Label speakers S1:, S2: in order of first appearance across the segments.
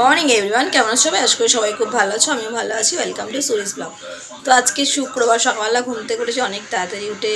S1: Morning everyone কেমন আছো? সবাই আশা সবাই খুব ভালো আছো। আমিও ভালো আছি। ওয়েলকাম টু সুরিস ব্লগ তো আজকে শুক্রবার, সকালবেলা ঘুম থেকে উঠেছি অনেক তাড়াতাড়ি উঠে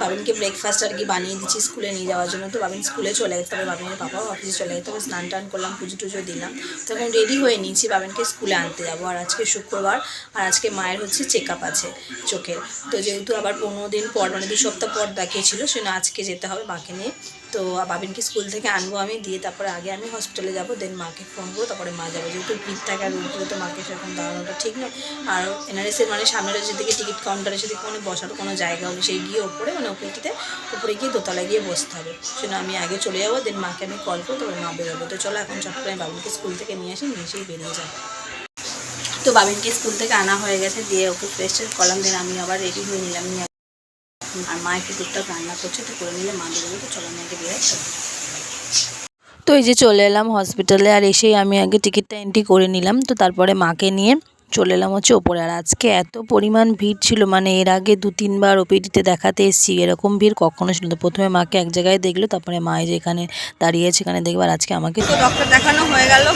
S1: বাবিনকে ব্রেকফাস্ট আর কি বানিয়ে দিচ্ছি স্কুলে নিয়ে যাওয়ার জন্য। তো বাবিন স্কুলে চলে গেছে। তবে বাবিনের পাপাও অফিসে চলে গেছে। তবে স্নান টান করলাম, পুজো টুজো দিলাম। তখন রেডি হয়ে নিয়েছি বাবিনকে স্কুলে আনতে যাব। আর আজকে শুক্রবার, আর আজকে মায়ের হচ্ছে চেক আপ আছে চোখের। তো যেহেতু আবার পনেরো দিন পর মানে দু সপ্তাহ পর দেখিয়েছিল সেজন্য আজকে যেতে হবে মাকে নিয়ে। তো বাবিনকে স্কুল থেকে আনব আমি, দিয়ে তারপরে আগে আমি হসপিটালে যাব দেন মাকে ফোন করব। তারপরে মা যাবে। যেহেতু ভিড় থাকে আর উপরে তো মাকে সেরকম দাঁড়ানোটা ঠিক নয়। আর এনআরএসের মানে সামনের যেদিকে টিকিট কাউন্টারে যদি কোনো বসার কোনো জায়গা হলে সেই গিয়ে ওপরে মানে ওপিটিতে উপরে গিয়ে দোতলায় গিয়ে বসতে হবে। সেজন্য আমি আগে চলে যাব দেন মাকে আমি কল করব, তারপরে মা বেরোবো। তো চলো এখন চট করে বাবুকে স্কুল থেকে নিয়ে আসি, নিয়ে এসেই বেরিয়ে যাই। তো বাবিনকে স্কুল থেকে আনা হয়ে গেছে, দিয়ে ওকে ফ্রেশ করলাম দেন আমি আবার রেডি হয়ে নিলাম আর মা একটু টুকটাক রান্না করছে, তো করে নিলে মা বেরোবে, তো চলো আমি আগে তো এই যে চলে এলাম হসপিটালে আর এসেই আমি আগে টিকিটটা এন্ট্রি করে নিলাম। তো তারপরে মাকে নিয়ে চলে এলাম হচ্ছে ওপরে। আর আজকে এত পরিমাণ ভিড় ছিল মানে এর আগে দু, তিনবার ওপিডিতে দেখাতে এসেছি, এরকম ভিড় কখনো ছিল তো প্রথমে মাকে এক জায়গায় দেখল, তারপরে মা এই যে এখানে দাঁড়িয়েছে এখানে দেখবে, আর আজকে আমাকে তো ডক্টর দেখানো হয়ে গেল।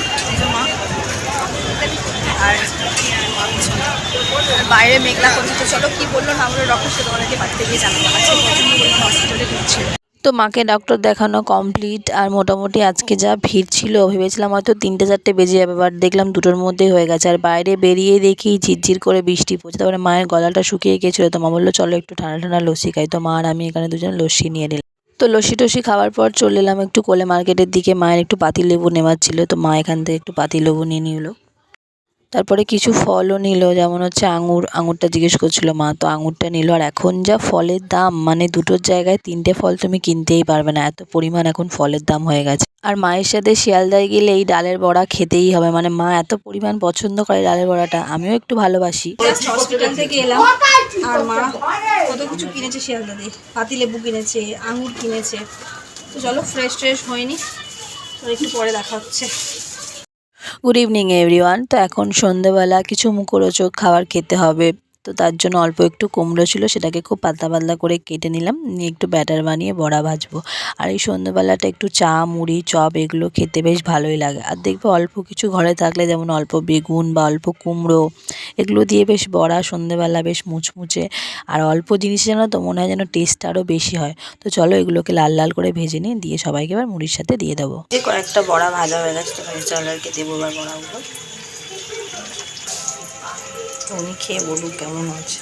S1: বাইরে মেঘলা করছে। তো চলো কি বলল না বলল ডক্টর সেটা অনেকে বাড়িতে গিয়ে আজকে প্রচণ্ড পরিমাণে হসপিটালে ঢুকছিল তো মাকে ডক্টর দেখানো কমপ্লিট আর মোটামুটি আজকে যা ভিড় ছিল, ভেবেছিলাম হয়তো তিনটে চারটে বেজে যাবে বাট দেখলাম দুটোর মধ্যেই হয়ে গেছে। আর বাইরে বেরিয়ে দেখি ঝিরঝির করে বৃষ্টি পড়ছে। তারপরে মায়ের গলাটা শুকিয়ে গিয়েছিল তো মা বলল, চলো একটু ঠান্ডা ঠান্ডা লস্যি খাই। তো মা আর আমি এখানে দুজন লস্যি নিয়ে নিলাম। তো লস্যি টস্যি খাওয়ার পর চলে এলাম একটু কোলে মার্কেটের দিকে। মায়ের একটু পাতি লেবু নেওয়ার ছিল, তো মা এখান থেকে একটু পাতি লেবু নিয়ে নিল। তারপরে কিছু ফলও নিল, যেমন হচ্ছে আঙুর, আঙুরটা জিজ্ঞেস করছিল মা, তো আঙুরটা নিল। আর এখন যা ফলের দাম মানে দুটোর জায়গায় তিনটে ফল তুমি কিনতেই পারবে না, এত পরিমাণ এখন ফলের দাম হয়ে গেছে। আর মায়ের সাথে শিয়ালদায় গেলে এই ডালের বড়া খেতেই হবে মানে মা এত পরিমাণ পছন্দ করে ডালের বড়াটা, আমিও একটু ভালোবাসি। হসপিটাল থেকে এলাম, আর মা কত কিছু কিনেছে শিয়ালদা দিয়ে পাতি লেবু কিনেছে, আঙুর কিনেছে। তো চলো ফ্রেশ ট্রেশ হয়নি তো একটু পরে দেখা হচ্ছে। গুড ইভিনিং এভরিওয়ান তো এখন সন্ধেবেলা কিছু মুখরোচক খাবার খেতে হবে। তো তার জন্য অল্প একটু কুমড়ো ছিল, সেটাকে খুব পাতলা পাতলা করে কেটে নিলাম, নিয়ে একটু ব্যাটার বানিয়ে বড়া ভাজবো। আর এই সন্ধ্যেবেলাটা একটু চা, মুড়ি, চপ এগুলো খেতে বেশ ভালোই লাগে। আর দেখবে অল্প কিছু ঘরে থাকলে যেমন অল্প বেগুন বা অল্প কুমড়ো, এগুলো দিয়ে বেশ বড়া, সন্ধ্যেবেলা বেশ মুচমুচে। আর অল্প জিনিস যেন তো, মনে হয় যেন টেস্ট আরও বেশি হয়। তো চলো এগুলোকে লাল লাল করে ভেজে নিয়ে দিয়ে সবাইকে এবার মুড়ির সাথে দিয়ে দেবো। যে কয়েকটা বড়া ভাজা হয়ে গেছে চলো আর কি দেবো এবার বড়াগুলো। উনি খেয়ে বলুক কেমন আছে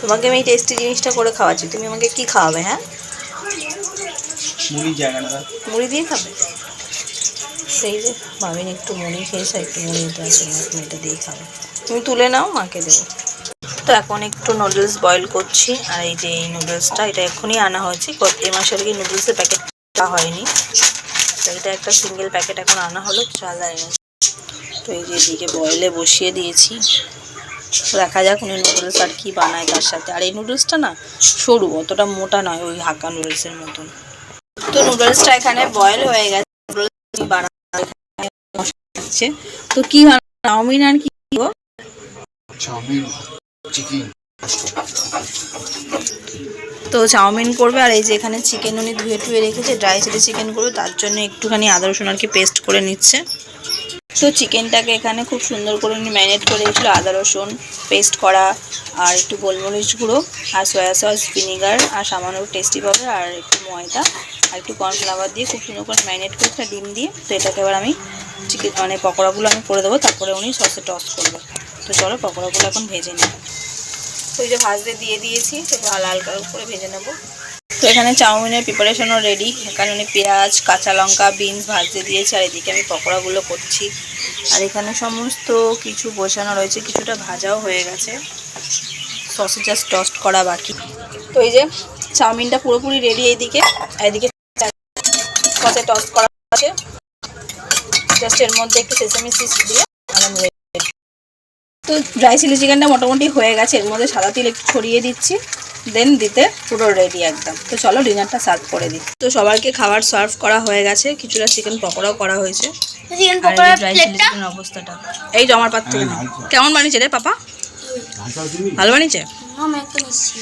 S1: তোমাকে আমি এই টেস্টি জিনিসটা করে খাওয়াচ্ছি। তুমি আমাকে কি খাওয়াবে হ্যাঁ? মুড়ি দিয়ে খাবে? সেই যে মামিন একটু মুড়ি খেয়েছে একটু মুড়ি আছে এটা দিয়ে খাবে। তুমি তুলে নাও মাকে দেবো। তো এখন একটু নুডলস বয়েল করছি। আর এই যে এই নুডলসটা এটা এক্ষুনি আনা হয়েছে। এ মাসে আর কি নুডলসের প্যাকেট হয়নি। তো এটা একটা সিঙ্গেল প্যাকেট এখন আনা হলো চাল এনেছে তো এই যে এদিকে বয়েলে বসিয়ে দিয়েছি। দেখা যাক উনি নুডলস আর কি বানায় তার সাথে। আর এই নুডলসটা না সরু অতটা মোটা নয় ওই হাক্কা নুডলসের মতন। তো নুডলসটা এখানে বয়েল হয়ে গেছে। নুডলস বানাচ্ছে তো কি চাউমিন আর কি?
S2: Chowmein chicken.
S1: তো চাউমিন করবে আর এই যে এখানে চিকেন উনি ধুয়ে টুয়ে রেখেছে ড্রাই চিলি চিকেন করবে তার জন্য একটুখানি আদা রসুন আর কি পেস্ট করে নিচ্ছে। তো চিকেনটাকে এখানে খুব সুন্দর করে উনি ম্যারিনেট করে রেখেছিলো আদা রসুন পেস্ট করা আর একটু গোলমরিচ গুঁড়ো আর সয়া সস, ভিনিগার আর সামান্য টেস্টি পাউডার আর একটু ময়দা আর একটু কর্নফ্লাওয়ার দিয়ে খুব সুন্দর করে ম্যারিনেট করে একটা ডিম দিয়ে তো এটাকে এবার আমি চিকেন মানে পকোড়াগুলো আমি করে দেবো, তারপরে উনি সসে টস করবে। তো চলো পকোড়াগুলো এখন ভেজে তো এই যে ভাজতে দিয়ে দিয়েছি, তো ভালো হালকা করে ভেজে নেব। তো এখানে চাউমিনের প্রিপারেশনও রেডি এখানে পেঁয়াজ, কাঁচা লঙ্কা বিনস ভাজতে দিয়েছি, আর এদিকে আমি পকোড়াগুলো করছি। আর এখানে সমস্ত কিছু বসানো রয়েছে, কিছুটা ভাজাও হয়ে গেছে। সসে জাস্ট টস্ট করা বাকি। তো এই যে চাউমিনটা পুরোপুরি রেডি এইদিকে। এদিকে সসে টস্ট করা আছে জাস্ট এর মধ্যে একটু সেসামি সিস দিয়ে আমি। তো ড্রাই চিলি চিকেনটা মোটামুটি হয়ে গেছে। এর মধ্যে সাদা তিল একটু ছড়িয়ে দিচ্ছি। দেন দিতে পুরো রেডি একদম। তো চলো ডিনারটা সার্ভ করে দিই। তো সবাইকে খাবার সার্ভ করা হয়ে গেছে। কিছুটা চিকেন পকোড়াও করা হয়েছে। অবস্থাটা। এই জমার পাত থেকে কেমন বানিয়েছে রে পাপা? ভালো বানিয়েছে?
S3: আমি একটা নিচ্ছি।